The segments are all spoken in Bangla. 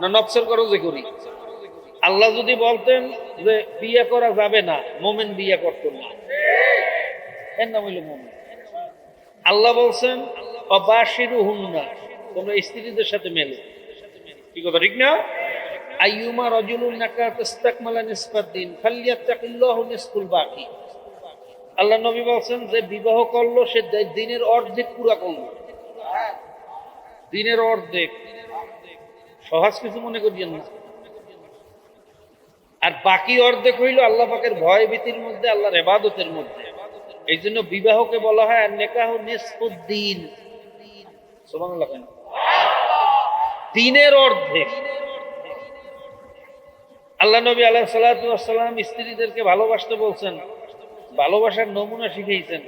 না নফসের যে করি? আল্লাহ যদি বলতেন যে বিয়ে করা যাবে না, মোমেন বিয়ে করতো না। এর নাম হইল মোমেন। আল্লাহ বলছেন অবাসিরু হুন্না তোমরা স্ত্রীদের সাথে মেলে। কি কথা, ঠিক না? আইয়ুমা রজুলুন নাকা তাস্তাকমালা নিসফাত দিন ফালিয়াত্তাকিল্লাহু নিসফুল বাকি। আল্লাহ নবী বলছেন যে বিবাহ করল, সে দিনের অর্ধেক পুরা করল। দিনের অর্ধেক। সহজ কিছু মনে করিয়েন না। আর বাকি অর্ধেক হইল আল্লাহ পাকের ভয় ভীতির মধ্যে, আল্লাহর এবাদতের মধ্যে। এই জন্য বিবাহকে বলা হয় নেকাহ নিসফুদ্দিন দিনের অর্ধেক। আল্লাহ নবী আলাহ সাল্লাম স্ত্রীদেরকে ভালোবাসতে বলছেন, ভালোবাসার নমুনা শিখাইছেন।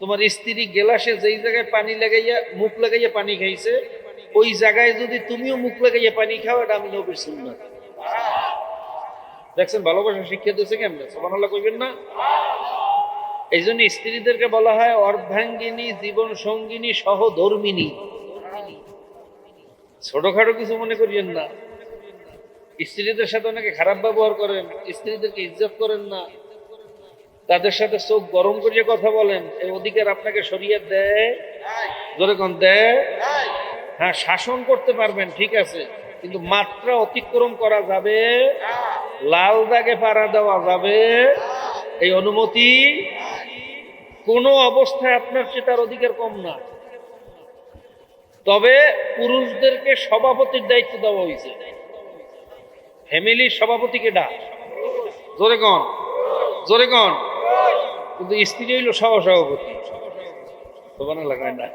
তোমার স্ত্রী গেলাসে যেই জায়গায় পানি লাগাইয়া, মুখ লাগাইয়া পানি খাইছে ওই জায়গায় যদি তুমিও মুখ লাগাইয়া পানি খাও, এটা আমি নবীর সুন্নাত। দেখছেন, ভালোবাসা শিক্ষা দিয়েছে কেমন? সুবহানাল্লাহ কইবেন না? এই জন্য স্ত্রীদেরকে বলা হয় অর্ধাঙ্গিনী জীবন সঙ্গিনী সহধর্মিনী। ছোটখাটো কিছু মনে করিয়েন না। স্ত্রীদের সাথে অনেকে খারাপ ব্যবহার করেন, স্ত্রীদেরকে ইজ্জত করেন না। তাদের সাথে চোখ গরম করিয়ে কথা বলেন এই অধিকার আপনাকে সরিয়ে দেয়। দেয়। হ্যাঁ শাসন করতে পারবেন, ঠিক আছে, কিন্তু মাত্রা অতিক্রম করা যাবে, লাল দাগে পাড়া দেওয়া যাবে। এই অনুমতি কোনো অবস্থায় আপনার তার অধিকার কম না। তবে পুরুষদেরকে সভাপতির দায়িত্ব দেওয়া হয়েছে। ফ্যামিলির সভাপতিকে ডাক। জোরে কন জোরে কন। কিন্তু স্ত্রী হইল সহ সভাপতি লাগায় না।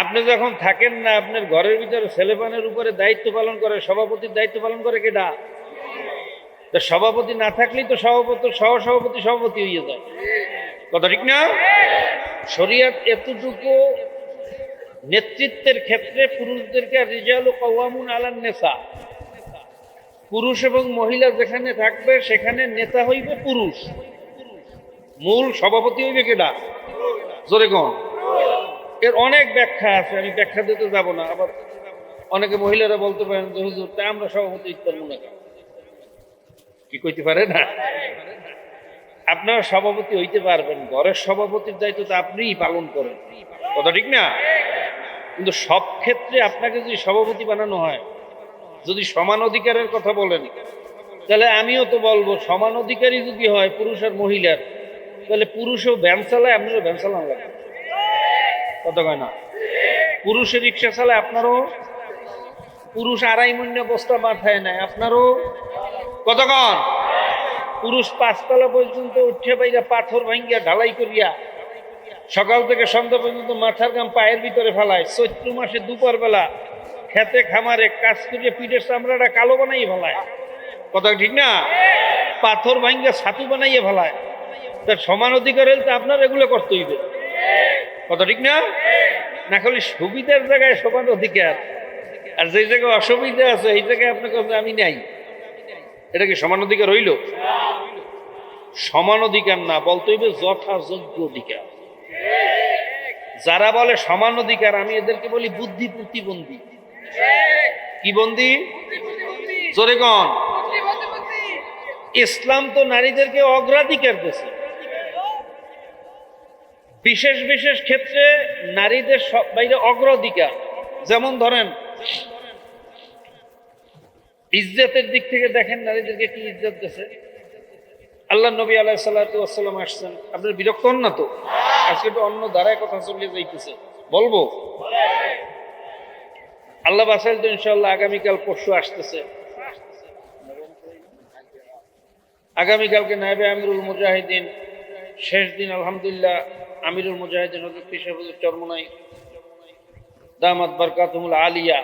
আপনি যখন থাকেন না, আপনার ঘরের ভিতরে ছেলেপানের উপরে দায়িত্ব পালন করে, সভাপতির দায়িত্ব পালন করে কেডা তা সভাপতি না থাকলেই তো সভাপতি সহ সভাপতি সভাপতি হয়ে যায়। কথা ঠিক না? শরিয়াত এতটুকু নেতৃত্বের ক্ষেত্রে পুরুষদেরকে রিজাল ও কওয়ামুন আলান নেশা পুরুষ এবং মহিলা যেখানে থাকবে, সেখানে নেতা হইবে পুরুষ। মূল সভাপতি হইবে কেডা? জোরে কন। এর অনেক ব্যাখ্যা আছে, আমি ব্যাখ্যা দিতে যাব না, আবার অনেকে মহিলারা বলতে পারেন যে, হুজুর, তা আমরা সভাপতি মনে করি। কি কইতে পারে না? আপনার সভাপতি হইতে পারবেন, ঘরের সভাপতির দায়িত্ব তো আপনিই পালন করেন। কথা ঠিক না? কিন্তু সব ক্ষেত্রে আপনাকে যদি সভাপতি বানানো হয়, যদি সমান অধিকারের কথা বলেন, তাহলে আমিও তো বলব, সমান অধিকারই যদি হয় পুরুষ আর মহিলার তাহলে পুরুষও ভ্যান চালায় আপনারও ভ্যান চালানো লাগবে কথা কয় না পুরুষে রিক্সা চালায় আপনারও পুরুষ আড়াই মূল্য বস্তা মাথায় নেয় আপনারও কতক্ষণ পুরুষ পাঁচতলা পর্যন্ত উঠে পাইরা পাথর ভাঙ্গিয়া ঢালাই করিয়া সকাল থেকে সন্ধ্যা পর্যন্ত মাথার গাম পায়ের ভিতরে ফেলায়, চৈত্র মাসে দুপুর বেলা খেতে খামারে কাজ করিয়া পিঠের চামড়াটা কালো বানাইয়ে ফেলায়। কথা ঠিক না? পাথর ভাঙ্গিয়া ছাতু বানাইয়ে ফেলায়। তার সমান অধিকার হলে তো আপনার এগুলো করতে হইবে। কথা ঠিক না? না খালি সুবিধার জায়গায় সমান অধিকার। আর যে জায়গায় অসুবিধা আছে এই জায়গায় আপনাকে আমি নাই। এটা কি সমান অধিকার হইল? সমান অধিকার না বলতে হইবে যথাযোগ্য অধিকার। যারা বলে সমান অধিকার আমি এদেরকে বলি বুদ্ধি প্রতিবন্ধী। কি বন্দি জোরে কন। ইসলাম তো নারীদেরকে অগ্রাধিকার দিয়েছে। বিশেষ বিশেষ ক্ষেত্রে নারীদের সব বাইরে অগ্রাধিকার। যেমন ধরেন, ইজ্জতের দিক থেকে দেখেন নারীদেরকে কি ইজ্জত দিয়েছে আল্লাহ নবী আলাহ সাল্লাম আসছেন। আপনার বিরক্ত হন না তো? আজকে একটু অন্য ধারায় কথা চলে যাইতেছে। বলব? আল্লাহ বাসাইল তো ইনশাল্লাহ আগামীকাল পরশু আসতেছে। আগামীকালকে নাইবে আমিরুল মুজাহিদিন। শেষ দিন, আলহামদুলিল্লাহ। আমিরুল মুজাহিদিন হজরত পিসাবুজুর চরমনাই, দামাত বরকাতুমুল আলিয়া,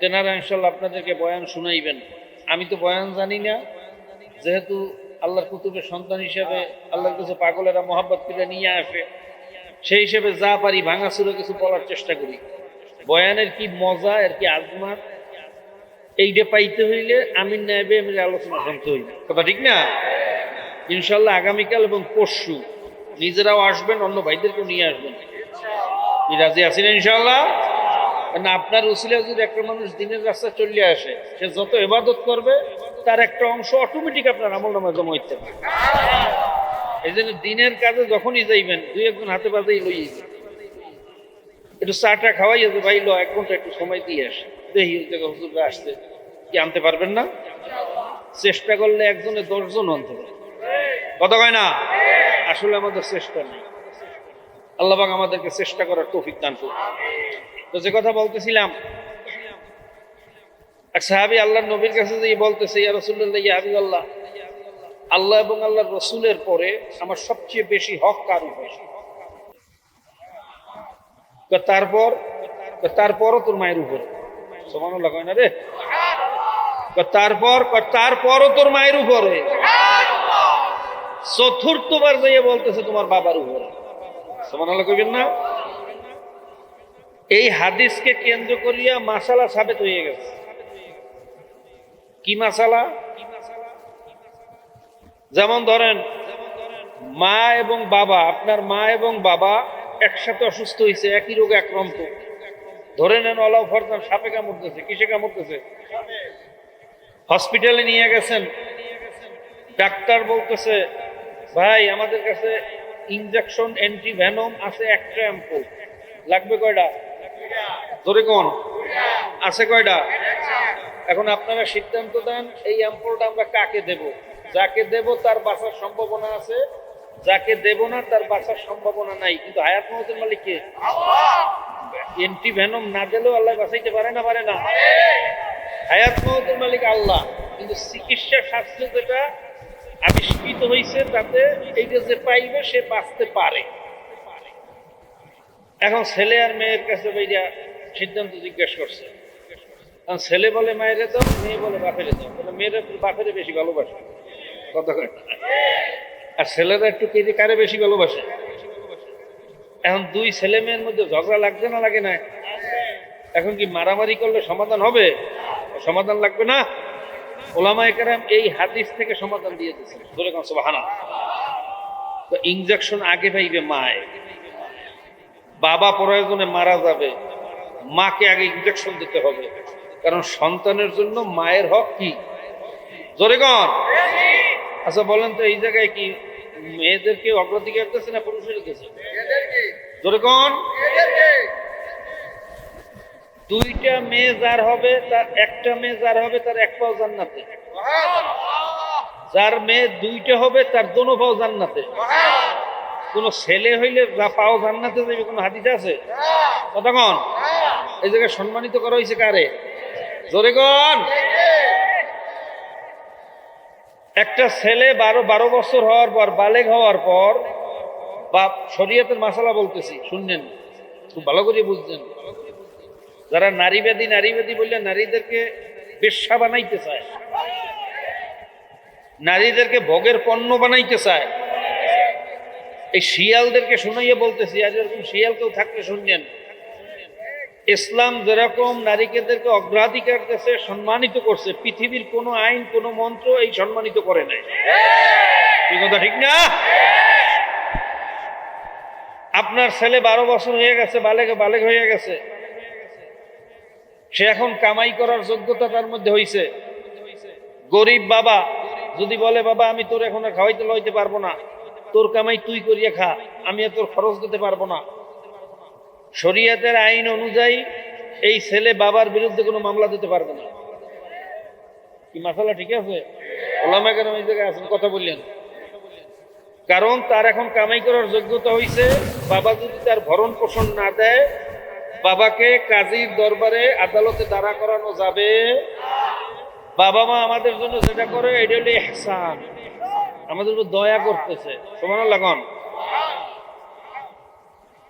তেনারা ইনশাল্লাহ আপনাদেরকে বয়ান শুনাইবেন। আমি তো বয়ান জানি না, যেহেতু আল্লাহর কুতুবের সন্তান হিসেবে আল্লাহর কাছে পাগলেরা মোহাব্বত করে নিয়ে আসে, সেই হিসেবে যা পারি ভাঙা সুরে কিছু বলার চেষ্টা করি। বয়ানের কি মজা, এর কি আজমাত এইটা পাইতে হইলে আমির নাইবে আমি আলোচনা শুনতে হইবে। কথা ঠিক না? ইনশাল্লাহ আগামীকাল এবং পরশু নিজেরাও আসবেন, অন্য ভাইদেরকেও নিয়ে আসবেন। রাজি আছেন ইনশাল্লাহ না আপনার উসিলা যদি একটা মানুষ দিনের রাস্তা চলে আসে, সে যত এবাদত করবে, তার একটা অংশ অটোমেটিক আপনার আমল নামে জমা হইতে পারে। এই জন্য দিনের কাজে যখনই যাইবেন, দুই একজন হাতে পাতেই লই একটু চাটা খাওয়াই যে ভাই লো, এক ঘণ্টা একটু সময় দিয়ে আসে দেখি হুজুররা আসতে কি আনতে পারবেন না? চেষ্টা করলে একজনে দশজন আনতে পারে কথা কয় না? আসলে আমাদের চেষ্টা নেই। আল্লাহবাক আমাদেরকে চেষ্টা করার তৌফিক দান করুন। তো যে কথা বলতেছিলাম, এক সাহাবি আল্লাহ নবীর কাছে যে বলতেছে, ইয়া রসুল্লাহ ইয়া হাবিব আল্লাহ আল্লাহ এবং আল্লাহ রসুলের পরে আমার সবচেয়ে বেশি হক কার উপরে? তারপর তারপরও তোর মায়ের উপরে। সমান লাগায় না রে? তারপর তারপরও তোর মায়ের উপরে। চতুর্থবার যাইয়ে বলতেছে, তোমার বাবার উপরে। কইবেন না? এই হাদিসকে কেন্দ্র করিয়া মাসালা সাবেত হয়ে গেছে। কি মাসালা? যেমন ধরেন, মা এবং বাবা, আপনার মা এবং বাবা একসাথে অসুস্থ হয়েছে একই রোগে আক্রান্ত। ধরে নেন, অলাউ ফরজান সাপে কামড়তেছে কিসে কামড়তেছে হসপিটালে নিয়ে গেছেন। ডাক্তার বলতেছে ভাই আমাদের কাছে ইনজেকশন অ্যান্টি ভ্যানম আছে একটা অ্যাম্পল লাগবে কয়টা? ধরে কোন। আছে কয়টা? এখন আপনারা সিদ্ধান্ত দেন এই অ্যাম্পলটা আমরা কাকে দেব? যাকে দেব তার বাঁচার সম্ভাবনা আছে যাকে দেব না তার বাঁচার সম্ভাবনা নাই। কিন্তু হায়াত মহতের মালিক কে? এন্টি ভ্যানম না দিলেও আল্লাহ বাঁচাইতে পারে না পারে না? হায়াত মহতের মালিক আল্লাহ। কিন্তু চিকিৎসা শাস্ত্র যেটা আবিষ্কৃত হয়েছে তাতে এইটা যে পাইবে, সে বাঁচতে পারে। এখন ছেলে আর মেয়ের কাছে ভাইয়া সিদ্ধান্ত জিজ্ঞেস করছে। কারণ ছেলে বলে মায়েরে দাও, মেয়ে বলে বাপেরে দাও। বলে মেয়েরা বাপেরে বেশি ভালোবাসে। আর ছেলেরা একটু কে কারে বেশি ভালোবাসে? এখন দুই ছেলে মেয়ের মধ্যে ঝগড়া লাগছে না, লাগে না এখন কি মারামারি করলে সমাধান হবে? সমাধান লাগবে না? ওলামা একরাম এই হাদিস থেকে সমাধান দিয়ে দিচ্ছে ধরে কোন সুবহানা তো ইনজেকশন আগে পাইবে মায়। বাবা প্রয়োজনে মারা যাবে। মাকে আগে ইনজেকশন দিতে হবে। কারণ সন্তানের জন্য মায়ের হক কি? জোরে কন। আচ্ছা বলেন তো এই জায়গায় কি মেয়েদেরকে অগ্রাধিকার দিচ্ছে না পুরুষের দিচ্ছে জোরে কন। দুইটা মেয়ে যার হবে, তার একটা মেয়ে যার হবে, তার এক পাও জান্নাতে। যার মেয়ে দুইটা হবে, তার দোনো পাও জান্নাতে। কোন ছেলে হইলে পাও জান্নাতে যাবে কোনো হাদিস আছে? কতক্ষণ এই জায়গায় সম্মানিত করা হয়েছে কারে? জোরে কন। একটা ছেলে বারো বারো বছর হওয়ার পর, বালেগ হওয়ার পর বা শরীয়তের মাসালা বলতেছি, শুনলেন? খুব ভালো করে বুঝছেন যারা নারীবাদী নারীবাদী বললে নারীদেরকে বেশ্যা বানাইতে চায়। নারীদেরকে ভোগের পণ্য বানাইতে চায়। এই শিয়ালদেরকে শুনাইয়া বলতেছি, আজ এরকম শিয়াল কেউ থাকলে শুনলেন ইসলাম যেরকম নারীকেদেরকে অগ্রাধিকার দেশে সম্মানিত করছে, পৃথিবীর কোনো আইন, কোনো মন্ত্র এই সম্মানিত করে নাই। কথা, ঠিক না? আপনার ছেলে বারো বছর হয়ে গেছে বালেগ বালেগ হয়ে গেছে। সে এখন কামাই করার যোগ্যতা তার মধ্যে হইছে। গরিব বাবা যদি বলে, বাবা, আমি তোর এখন খাওয়াইতে লইতে পারব না। তোর কামাই তুই করিয়ে খা, আমি তোর খরচ দিতে পারব না। শরিয়াতের আইন অনুযায়ী এই ছেলে বাবার বিরুদ্ধে কোনো মামলা দিতে পারবে না। কি মাসালা ঠিক আছে? ওলামা কেন এই জায়গায় কথা বললেন। কারণ তার এখন কামাই করার যোগ্যতা হইছে, বাবা যদি তার ভরণ পোষণ না দেয় বাবাকে কাজীর দরবারে আদালতে দাঁড়া করানো যাবে। বাবা মা আমাদের জন্য যেটা করে, এটা হলো এহসান আমাদের উপর দয়া করতেছে। সমান লাগান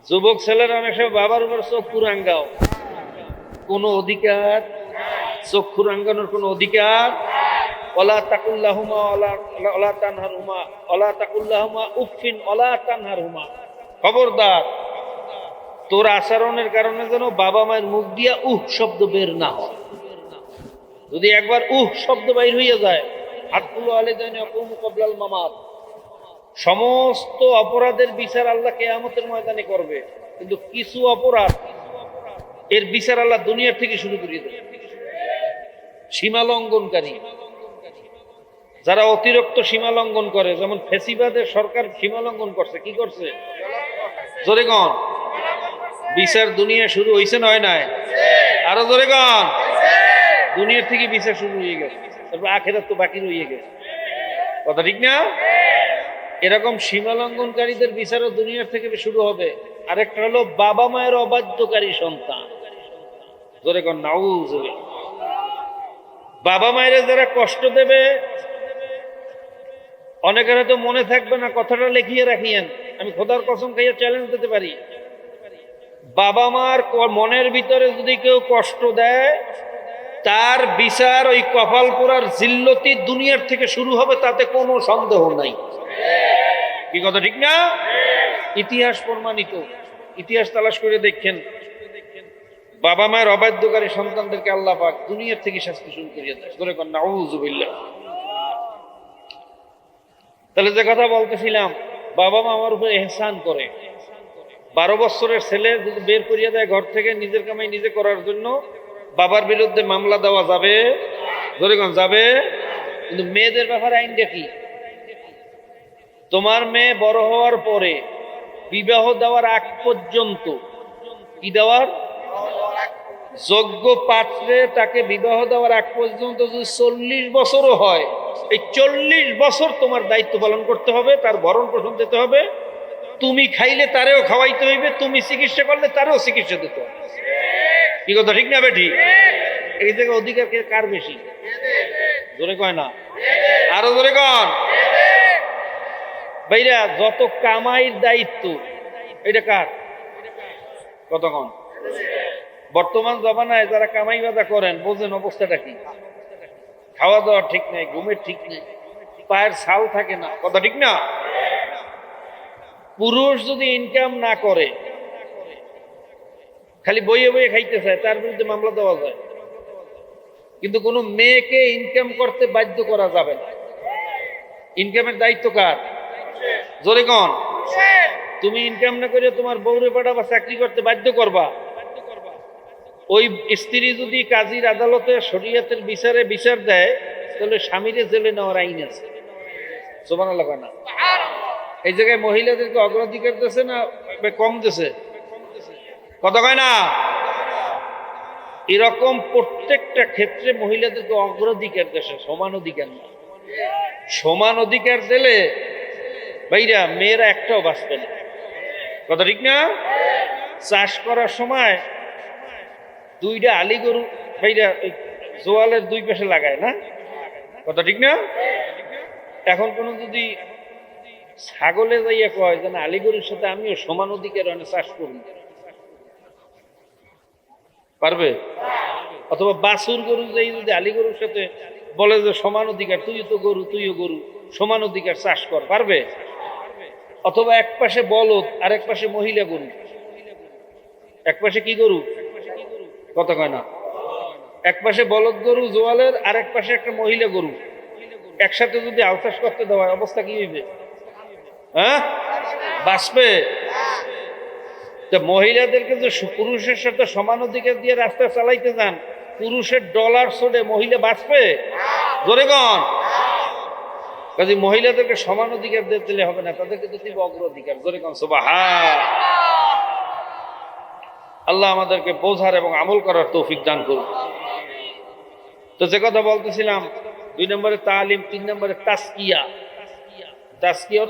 যুবক ছেলেরা অনেক সময় বাবার উপর চক্ষু রাঙ্গাও কোন অধিকার চক্ষু রাঙ্গানোর কোন অধিকার? অলা তাকুল্লাহুমা অলা তানহার হুমা অলা তাকুল্লাহুমা উফিন অলা তানহার হুমা খবরদার। তোর আচরণের কারণে যেন বাবা মায়ের মুখ দিয়া উহ শব্দ বের না হয়। যদি একবার উহ শব্দ বাইর হইয়া যায় হাতগুলো আলে যায় কবলাল মামাত। সমস্ত অপরাধের বিচার আল্লাহ কেয়ামতের ময়দানে করবে। কিন্তু কিছু অপরাধ এর বিচার আল্লাহ দুনিয়ার থেকে শুরু করিয়ে দেবে। সীমা লঙ্ঘনকারী। যারা অতিরিক্ত সীমা লঙ্ঘন করে, যেমন ফেসিবাদের সরকার সীমা লঙ্ঘন করছে, কি করছে? জোরে গন বিচার দুনিয়া শুরু হয়েছে নয় নাই? আরও ধরে গন দুনিয়ার থেকে বিচার শুরু হয়ে গেছে। তারপর আখেরাত তো বাকি রয়ে গেছে। কথা ঠিক না? এরকম সীমা লঙ্ঘনকারীদের বিচারও দুনিয়ার থেকে শুরু হবে। আরেকটা হলো বাবা মায়ের অবাধ্যকারী সন্তান। জোরে কন নাউজ বাবা মায়ের যারা কষ্ট দেবে, অনেকের হয়তো মনে থাকবে না, কথাটা লিখিয়ে রাখিয়েন। আমি খোদার কসম খাইয়া চ্যালেঞ্জ দিতে পারি। বাবা মার মনের ভিতরে যদি কেউ কষ্ট দেয়, তার বিচার ওই কপালপুরার জিল্লতি দুনিয়ার থেকে শুরু হবে, তাতে কোনো সন্দেহ নাই। কি কথা, ঠিক না? ইতিহাস প্রমাণিত। ইতিহাস তালাশ করে দেখেন। বাবা মায়ের অবাধ্যকারী সন্তানদেরকে আল্লাহ পাক দুনিয়ার থেকে শাস্তি শুরু করিয়ে দেয় করে কন নাউজুবিল্লাহ তাহলে যে কথা বলতেছিলাম, বাবা মা আমার উপরে এহসান করে। বারো বছরের ছেলে যদি বের করিয়া দেয় ঘর থেকে, নিজের কামাই নিজে করার জন্য, বাবার বিরুদ্ধে মামলা দেওয়া যাবে? ধরেগঞ্জ যাবে? কিন্তু মেয়েদের ব্যাপারে আইনটা কি তোমার মেয়ে বড় হওয়ার পরে বিবাহ দেওয়ার আগ পর্যন্ত কি দেওয়ার? যোগ্য পাত্রে তাকে বিবাহ দেওয়ার আগ পর্যন্ত যদি চল্লিশ বছরও হয়, এই চল্লিশ বছর তোমার দায়িত্ব পালন করতে হবে, তার ভরণ পোষণ দিতে হবে। তুমি খাইলে তারেও খাওয়াইতে হইবে, তুমি চিকিৎসা করলে তারেও চিকিৎসা দিতে হবে। কি কথা, ঠিক না বেঠি? এই জায়গায় অধিকার কার বেশি? জোরে কয় না? আরও জোরে কন। ভাইরা, যত কামাইয়ের দায়িত্ব, এটা কার? কতক্ষণ বর্তমান জমানায় যারা কামাই বাজা করেন, বোঝেন অবস্থাটা কি? খাওয়া দাওয়া ঠিক নেই, ঘুমের ঠিক নেই, পায়ের ছাল থাকে না, কথা ঠিক না? পুরুষ যদি ইনকাম না করে, খালি বইয়ে বইয়ে খাইতে চায় তার বিরুদ্ধে মামলা দেওয়া যায়। কিন্তু কোনো মেয়েকে ইনকাম করতে বাধ্য করা যাবে না। ইনকামের দায়িত্ব কার? জোরে কন। তুমি ইনকাম না করে তোমার বউরে পাঠা বা চাকরি করতে বাধ্য করবা। ওই স্ত্রী যদি কাজীর আদালতে শরীয়তের বিচারে বিচার দেয়, তাহলে স্বামীরে জেলে নেওয়ার আইন আছে। সোমান না? এই জায়গায় মহিলাদেরকে অগ্রাধিকার দিয়েছে না কম দিছে কত কয় না? এরকম প্রত্যেকটা ক্ষেত্রে মহিলাদেরকে অগ্রাধিকার দেশে সমান অধিকার না। সমান অধিকার দিলে ভাইরা, মেয়েরা একটাও বাঁচবে না। কথা ঠিক না? চাষ করার সময় দুইটা আলি গরু ভাইরা জোয়ালের দুই পাশে লাগায় না? কথা ঠিক না? এখন কোনো যদি ছাগলে যাইয়া কয় যেন না আলি গরুর সাথে আমিও সমান অধিকার চাষ করুন পারবে? অথবা বাছুর গরু যাই যদি আলি গরুর সাথে বলে যে সমান অধিকার তুই তো গরু তুইও গরু সমান অধিকার চাষ কর পারবে? অথবা এক পাশে বলদ আর এক পাশে মহিলা গরু। এক পাশে কি গরু? কথা কয় না। এক পাশে বলদ গরু জোয়ালের আর এক পাশে একটা মহিলা গরু। একসাথে যদি আলচাষ করতে দেওয়া হয়, অবস্থা কি হইবে? হ্যাঁ? বাঁচবে? তো মহিলাদেরকে যে পুরুষের সাথে সমান অধিকার দিয়ে রাস্তা চালাইতে যান, পুরুষের ডলার সোডে মহিলা বাঁচবে? জোরে গন কাজে মহিলাদেরকে সমান অধিকার দিয়ে দিলে হবে না, তাদেরকে তো দিব অগ্রাধিকার জোরে গন সোবা আল্লাহ আমাদেরকে বোঝার এবং আমল করার তৌফিক দান করুন। তো যে কথা বলতেছিলাম, দুই নম্বরে তালিম, তিন নম্বরে তাস্কিয়া। তাস্কিয়া